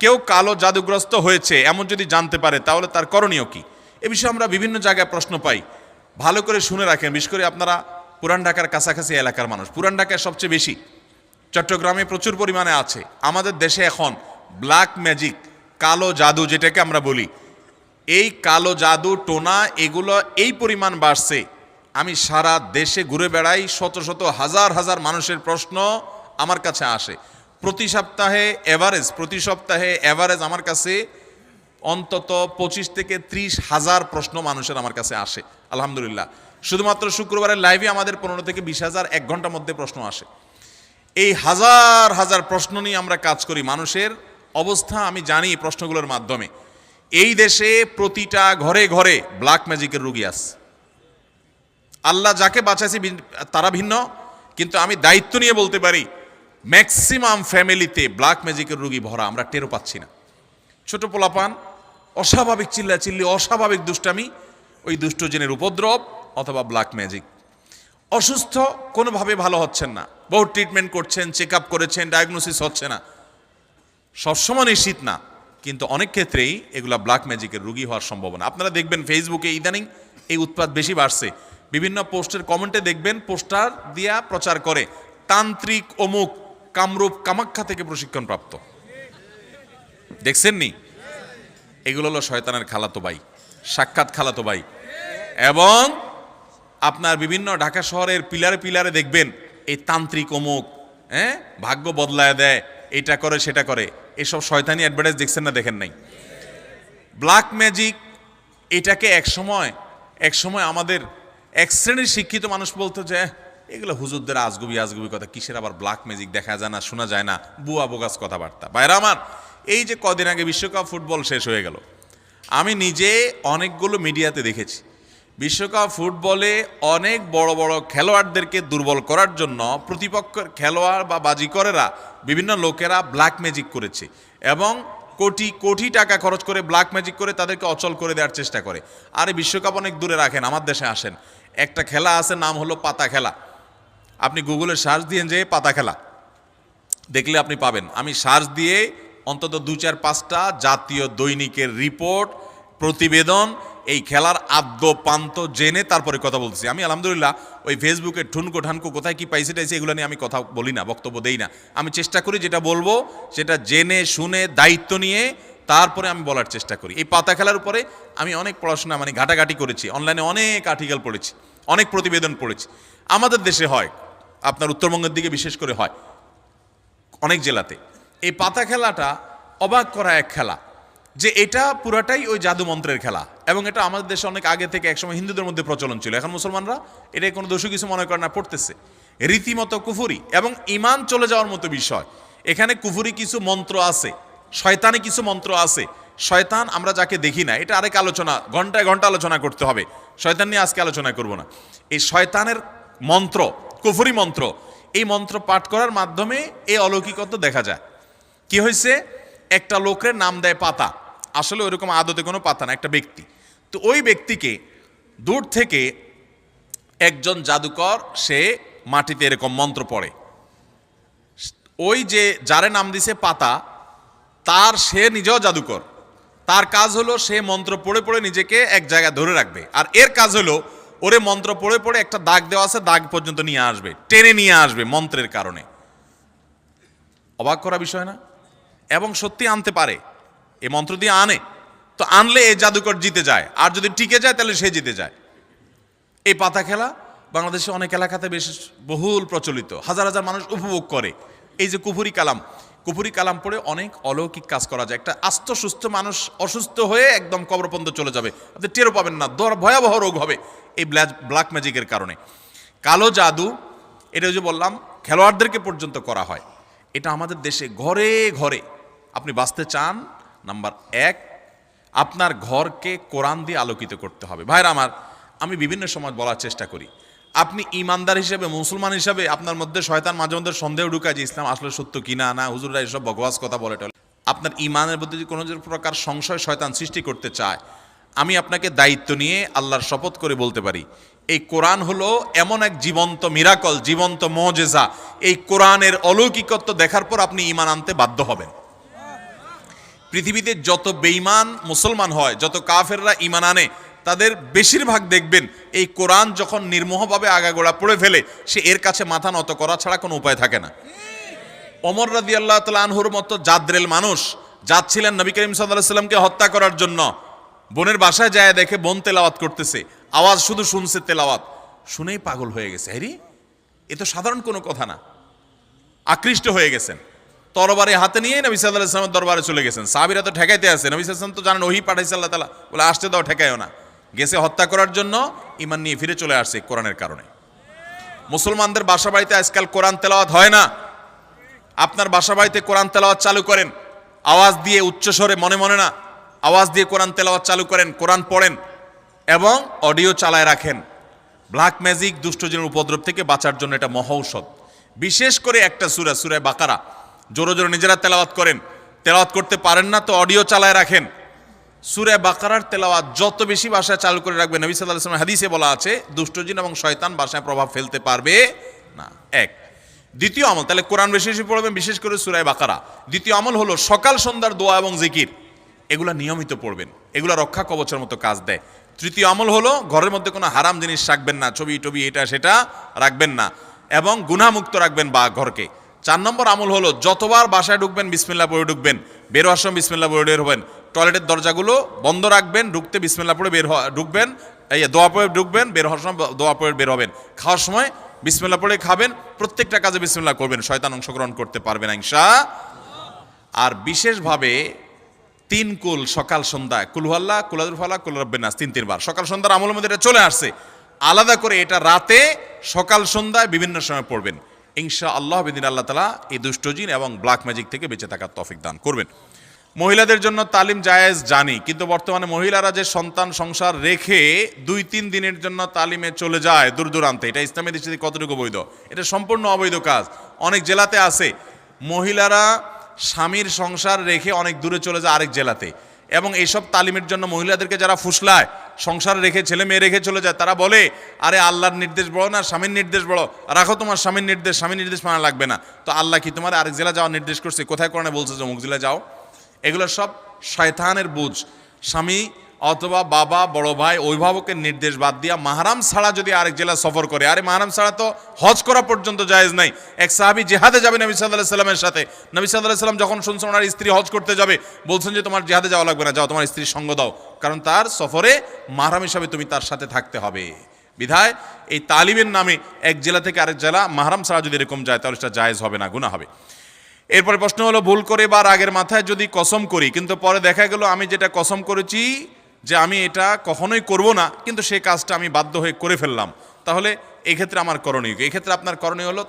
কেউ কালো জাদুগ্রস্ত হয়েছে, এমন যদি জানতে পারে, তাহলে তার করণীয় কি? এ বিষয়ে আমরা বিভিন্ন জায়গায় প্রশ্ন পাই। ভালো করে শুনে রাখেন, বিশেষ করে আপনারা পুরান ঢাকার কাছাকাছি এলাকার মানুষ। পুরান ঢাকায় সবচেয়ে বেশি চট্টগ্রামে প্রচুর পরিমাণে আছে। আমাদের দেশে এখন ব্ল্যাক ম্যাজিক কালো জাদু যেটাকে আমরা বলি। এই কালো জাদু, টোনা, এগুলো এই পরিমাণ বাড়ছে। আমি সারা দেশে ঘুরে বেড়াই, শত শত, হাজার হাজার মানুষের প্রশ্ন আমার কাছে আসে। প্রতি সপ্তাহে এভারেজ, প্রতি সপ্তাহে এভারেজ আমার কাছে অন্তত পঁচিশ থেকে ত্রিশ হাজার প্রশ্ন মানুষের আমার কাছে আসে, আলহামদুলিল্লাহ। শুধুমাত্র শুক্রবারের লাইভে আমাদের পনেরো থেকে বিশ হাজার, এক ঘণ্টার মধ্যে প্রশ্ন আসে। এই হাজার হাজার প্রশ্ন নিয়ে আমরা কাজ করি মানুষের অবস্থা, আমি জানি প্রশ্নগুলোর মাধ্যমে। এই দেশে প্রতিটা ঘরে ঘরে ব্ল্যাক ম্যাজিকের রুগী আছে। আল্লাহ যাকে বাঁচাইছে তারা ভিন্ন, কিন্তু আমি দায়িত্ব নিয়ে বলতে পারি ম্যাক্সিমাম ফ্যামিলিতে ব্ল্যাক ম্যাজিকের রুগী ভরা, আমরা টেরও পাচ্ছি না। ছোট পোলাপান, অস্বাভাবিক চিল্লা চিল্লি, অস্বাভাবিক দুষ্টামি, ওই দুষ্টজনের উপদ্রব অথবা ব্ল্যাক ম্যাজিক অসুস্থ কোনোভাবে ভালো হচ্ছেন না। বহু ট্রিটমেন্ট করছেন চেক আপ করেছেন ডায়াগনোসিস হচ্ছে না। সবসময় নিশ্চিত না, কিন্তু অনেক ক্ষেত্রেই এগুলা ব্ল্যাক ম্যাজিকের রুগী হওয়ার সম্ভাবনা। আপনারা দেখবেন ফেসবুকে ইদানিং এই উৎপাদ বেশি বাড়ছে। বিভিন্ন পোস্টের কমেন্টে দেখবেন, পোস্টার দিয়া প্রচার করে, তান্ত্রিক অমুক কামরূপ কামাখ্যা থেকে প্রশিক্ষণ প্রাপ্ত। দেখছেন নি এগুলো হলো শয়তানের খালাতো ভাই সাক্ষাৎ খালাতো ভাই। এবং আপনার বিভিন্ন ঢাকা শহরের পিলারে পিলারে দেখবেন এই তান্ত্রিক অমুক হ্যাঁ? ভাগ্য বদলায় দেয় এটা করে সেটা করে। এসব শয়তানি অ্যাডভার্টাইজ দেখছেন না দেখেন নাই? ব্ল্যাক ম্যাজিক এটাকে এক সময় এক সময় আমাদের এক শ্রেণির শিক্ষিত মানুষ বলতো যে "এহ, এগুলো হুজুরদের আজগুবি আজগুবি কথা, কিসের আবার ব্ল্যাক ম্যাজিক দেখা যায় না, শোনা যায় না, বুয়া বোগাস কথাবার্তা। বাইরে আমার, এই যে কদিন আগে বিশ্বকাপ ফুটবল শেষ হয়ে গেল, আমি নিজে অনেকগুলো মিডিয়াতে দেখেছি, বিশ্বকাপ ফুটবলে অনেক বড় বড় খেলোয়াড়দেরকে দুর্বল করার জন্য প্রতিপক্ষের খেলোয়াড় বা বাজিকরেরা বিভিন্ন লোকেরা ব্ল্যাক ম্যাজিক করেছে এবং কোটি কোটি টাকা খরচ করে ব্ল্যাক ম্যাজিক করে তাদেরকে অচল করে দেওয়ার চেষ্টা করে। আর বিশ্বকাপ অনেক দূরে রাখেন, আমার দেশে আসেন। একটা খেলা আছে, নাম হলো পাতা খেলা। আপনি গুগলে সার্চ দিয়ে যে পাতা খেলা, দেখলে আপনি পাবেন। আমি সার্চ দিয়ে অন্তত দু চার পাঁচটা জাতীয় দৈনিকের রিপোর্ট, প্রতিবেদন, এই খেলার আদ্য পান্ত জেনে তারপরে কথা বলছি আমি আলহামদুলিল্লাহ ওই ফেসবুকে ঠুনকো ঠানকো কোথায় কি পাইছে টাইছে এগুলো নিয়ে আমি কথা বলি না, বক্তব্য দেই না। আমি চেষ্টা করি যেটা বলব, সেটা জেনে, শুনে, দায়িত্ব নিয়ে তারপরে আমি বলার চেষ্টা করি। এই পাতা খেলার উপরে আমি অনেক পড়াশোনা মানে ঘাটাঘাটি করেছি। অনলাইনে অনেক আর্টিকেল পড়েছি, অনেক প্রতিবেদন পড়েছি। আমাদের দেশে হয় আপনার উত্তরবঙ্গের দিকে বিশেষ করে হয়, অনেক জেলাতে। এই পাতা খেলাটা অবাক করা এক খেলা, যে এটা পুরাটাই ওই জাদু মন্ত্রের খেলা এবং এটা আমাদের দেশে অনেক আগে থেকে একসময় হিন্দুদের মধ্যে প্রচলন ছিল। এখন মুসলমানরা এটা কোনো দোষী কিছু মনে করে না, পড়তেছে। রীতিমতো কুফুরি এবং ইমান চলে যাওয়ার মতো বিষয়। এখানে কুফুরি কিছু মন্ত্র আছে, শয়তানি কিছু মন্ত্র আছে। শয়তান আমরা যাকে দেখি না, এটা আরেক আলোচনা, ঘন্টায় ঘণ্টা আলোচনা করতে হবে। শয়তান নিয়ে আজকে আলোচনা করব না। এই শয়তানের মন্ত্র কুফুরি মন্ত্র। এই মন্ত্র পাঠ করার মাধ্যমে এই অলৌকিকত্ব দেখা যায়। কি হয়েছে একটা লোকের নাম দেয় পাতা। আসলে ওইরকম আদতে কোনো পাতা না, একটা ব্যক্তি। তো ওই ব্যক্তিকে দূর থেকে একজন জাদুকর, সে মাটিতে এরকম মন্ত্র পড়ে। ওই যে যারে নাম দিছে পাতা, তার সে নিজেও জাদুকর। তার কাজ হলো সে মন্ত্র পড়ে পড়ে নিজেকে এক জায়গায় ধরে রাখবে। আর এর কাজ হলো ওরে মন্ত্র পড়ে পড়ে একটা দাগ দেওয়া আছে, দাগ পর্যন্ত নিয়ে আসবে, টেনে নিয়ে আসবে মন্ত্রের কারণে। অবাক করা বিষয় না? এবং সত্যি আনতে পারে, এ মন্ত্র দিয়ে আনে, তো আনলে এ জাদুকর জিতে যায়, আর যদি টিকে যায় তাহলে সে জিতে যায়। এই পাতা খেলা বাংলাদেশে অনেক এলাকাতে বেশ বহুল প্রচলিত, হাজার হাজার মানুষ উপভোগ করে। এই যে কুফুরি কালাম কুফুরি কালাম পড়ে অনেক অলৌকিক কাজ করা যায়। একটা আস্ত, সুস্থ মানুষ অসুস্থ হয়ে একদম কবরপন্দ চলে যাবে। আপনি টেরও পাবেন না। দর, ভয়াবহ রোগ হবে এই ব্ল্যাক ম্যাজিকের কারণে। কালো জাদু, এটা যে বললাম, খেলোয়াড়দেরকে পর্যন্ত করা হয়। এটা আমাদের দেশে ঘরে ঘরে। আপনি বাঁচতে চান, নাম্বার এক, আপনার ঘরকে কোরআন দিয়ে আলোকিত করতে হবে। ভাইরা আমার, আমি বিভিন্ন সময় বলার চেষ্টা করি। আপনি ইমানদার হিসেবে, মুসলমান হিসেবে আপনার মধ্যে শয়তান মাঝে মধ্যে সন্দেহ ঢুকায় যে ইসলাম আসলে সত্য কিনা না হুজুররা এসব বকওয়াস কথা বলে টলে। আপনার ইমানের যদি কোনো প্রকার সংশয় শয়তান সৃষ্টি করতে চায়, আমি আপনাকে দায়িত্ব নিয়ে আল্লাহর শপথ করে বলতে পারি। এই কোরআন হলো এমন এক জীবন্ত মিরাকল, জীবন্ত মজেজা। এই কোরআনের অলৌকিকত্ব দেখার পর আপনি ইমান আনতে বাধ্য হবেন। পৃথিবীতে যত বেঈমান মুসলমান হয়, যত কাফেররা ইমান আনে তাদের বেশিরভাগ দেখবেন এই কোরআন যখন নির্মোহভাবে আগাগোড়া পড়ে ফেলে, সে এর কাছে মাথা নত করা ছাড়া কোনো উপায় থাকে না। অমর রাদি আল্লাহ আনহুর মতো জাদ্রেল মানুষ যাচ্ছিলেন নবী করিম সাল্লাহ সাল্লামকে হত্যা করার জন্য। বোনের বাসায় যায় দেখে বোন তেলাওয়াত করতেছে। আওয়াজ শুধু শুনছে তেলাওয়াত। শুনেই পাগল হয়ে গেছে। হ্যারি এ তো সাধারণ কোনো কথা না। আকৃষ্ট হয়ে গেছেন। তরবারে হাতে নিয়ে নবী সাল্লাহ ইসলামের দরবারে চলে গেছেন। সাহাবিরা তো ঠেকাইতে আছে নবী সাল্লাম তো জানেন, ওহি পাঠাইছে আল্লাহ তালা বলে, আসতে দাও, ঠেকাইও না। গেছে হত্যা করার জন্য ইমান নিয়ে ফিরে চলে আসছে কোরআনের কারণে। মুসলমানদের বাসা বাড়িতে আজকাল কোরআন তেলাওয়াত হয় না। আপনার বাসা বাড়িতে কোরআন তেলাওয়াত চালু করেন, আওয়াজ দিয়ে উচ্চস্বরে মনে মনে না, আওয়াজ দিয়ে কোরআন তেলাওয়াত চালু করেন, কোরআন পড়েন এবং অডিও চালায় রাখেন। ব্ল্যাক ম্যাজিক দুষ্টজনের উপদ্রব থেকে বাঁচার জন্য এটা মহৌষধ। বিশেষ করে একটা সুরা সুরায় বাকারা। জোরে জোরে নিজেরা তেলাওয়াত করেন। তেলাওয়াত করতে পারেন না তো অডিও চালায় রাখেন। সুরে বাকারার তেলাওয়াত যত বেশি বাসায় চালু করে রাখবে, নবী সাল্লাহ সাল্লাম হাদিসে বলা আছে দুষ্টজিন এবং শয়তান বাসায় প্রভাব ফেলতে পারবে না। এক। দ্বিতীয় আমল, তাহলে কোরআন বেশি বেশি পড়বেন, বিশেষ করে সুরায় বাকারা। দ্বিতীয় আমল হলো সকাল সন্ধ্যার দোয়া এবং জিকির। এগুলা নিয়মিত পড়বেন, এগুলা রক্ষা কবচের মতো কাজ দেয়। তৃতীয় আমল হলো ঘরের মধ্যে কোনো হারাম জিনিস রাখবেন না, ছবি টবি এটা সেটা রাখবেন না এবং গুনামুক্ত রাখবেন বা ঘরকে। চার নম্বর আমল হলো যতবার বাসায় ঢুকবেন বিসমিল্লা পড়ে ঢুকবেন, বের হওয়ার সময় বিসমিল্লা পড়ে হবেন টয়লেটের দরজাগুলো বন্ধ রাখবেন, ঢুকতে বিসমিল্লা পড়ে বের ঢুকবেন, এই দোয়া পড়ে ঢুকবেন, বের হওয়ার সময় দোয়া পড়ে বের হবেন। খাওয়ার সময় বিসমিল্লা পড়ে খাবেন, প্রত্যেকটা কাজে বিসমিল্লা করবেন, শয়তান অংশগ্রহণ করতে পারবে না, ইনশা আর বিশেষভাবে তিন কুল সকাল সন্ধ্যায় কুলহাল্লা কুলাদুল ফালা কুলরব্বেনাস তিন, তিনবার। সকাল, সন্ধ্যার আমলের মধ্যে এটা চলে আসছে। আলাদা করে এটা রাতে সকাল, সন্ধ্যায় বিভিন্ন সময় পড়বেন। ইনশা আল্লাহ, বিদিন আল্লাহ তালা এই দুষ্টজিন এবং ব্ল্যাক ম্যাজিক থেকে বেঁচে থাকার তফিক দান করবেন। মহিলাদের জন্য তালিম জায়েজ জানি, কিন্তু বর্তমানে মহিলারা যে সন্তান সংসার রেখে দুই তিন দিনের জন্য তালিমে চলে যায় দূর দূরান্তে, এটা ইসলামের দৃষ্টিতে কতটুকু বৈধ এটা সম্পূর্ণ অবৈধ কাজ। অনেক জেলাতে আছে, মহিলারা স্বামীর সংসার রেখে অনেক দূরে চলে যায় আরেক জেলাতে, এবং এইসব তালিমের জন্য মহিলাদেরকে যারা ফুসলায়, সংসার রেখে, ছেলে মেয়ে রেখে চলে যায়, তারা বলে, আরে আল্লাহর নির্দেশ বড় না, স্বামীর নির্দেশ বড়? রাখো তোমার স্বামীর নির্দেশ স্বামীর নির্দেশ মানা লাগবে না। তো আল্লাহ কি তোমার আরেক জেলা যাওয়ার নির্দেশ করছে? কোথায় কোরআনে বলছে যে অমুক জেলা যাও? এগুলো সব শয়তানের বুঝ। স্বামী অথবা বাবা, বড় ভাই, অভিভাবকের নির্দেশ বাদ দিয়া মাহারাম ছাড়া যদি আরেক জেলা সফর করে, আরে মাহারাম ছাড়া তো হজ করা পর্যন্ত জায়েজ নাই। এক সাহাবি জেহাদে যাবে নবী সাল্লাহ সাল্লামের সাথে। নবী সাল্লাহ সাল্লাম যখন শুনছেন ওনার স্ত্রী হজ করতে যাবে, বলছেন যে তোমার জেহাদে যাওয়া লাগবে না, যাও, তোমার স্ত্রীর সঙ্গ দাও। কারণ তার সফরে মাহারাম হিসাবে তুমি তার সাথে থাকতে হবে। বিধায় এই তালিমের নামে এক জেলা থেকে আরেক জেলা মাহারাম ছাড়া যদি এরকম যায়, তাহলে সেটা জায়েজ হবে না গুণা হবে। এরপরে প্রশ্ন হলো, ভুল করে বা রাগের মাথায় যদি কসম করি, কিন্তু পরে দেখা গেল আমি যেটা কসম করেছি যে আমি এটা কখনোই করব না, কিন্তু সে কাজটা আমি বাধ্য হয়ে করে ফেললাম। তাহলে এক্ষেত্রে আমার করণীয় এক্ষেত্রে আপনার করণীয় হলো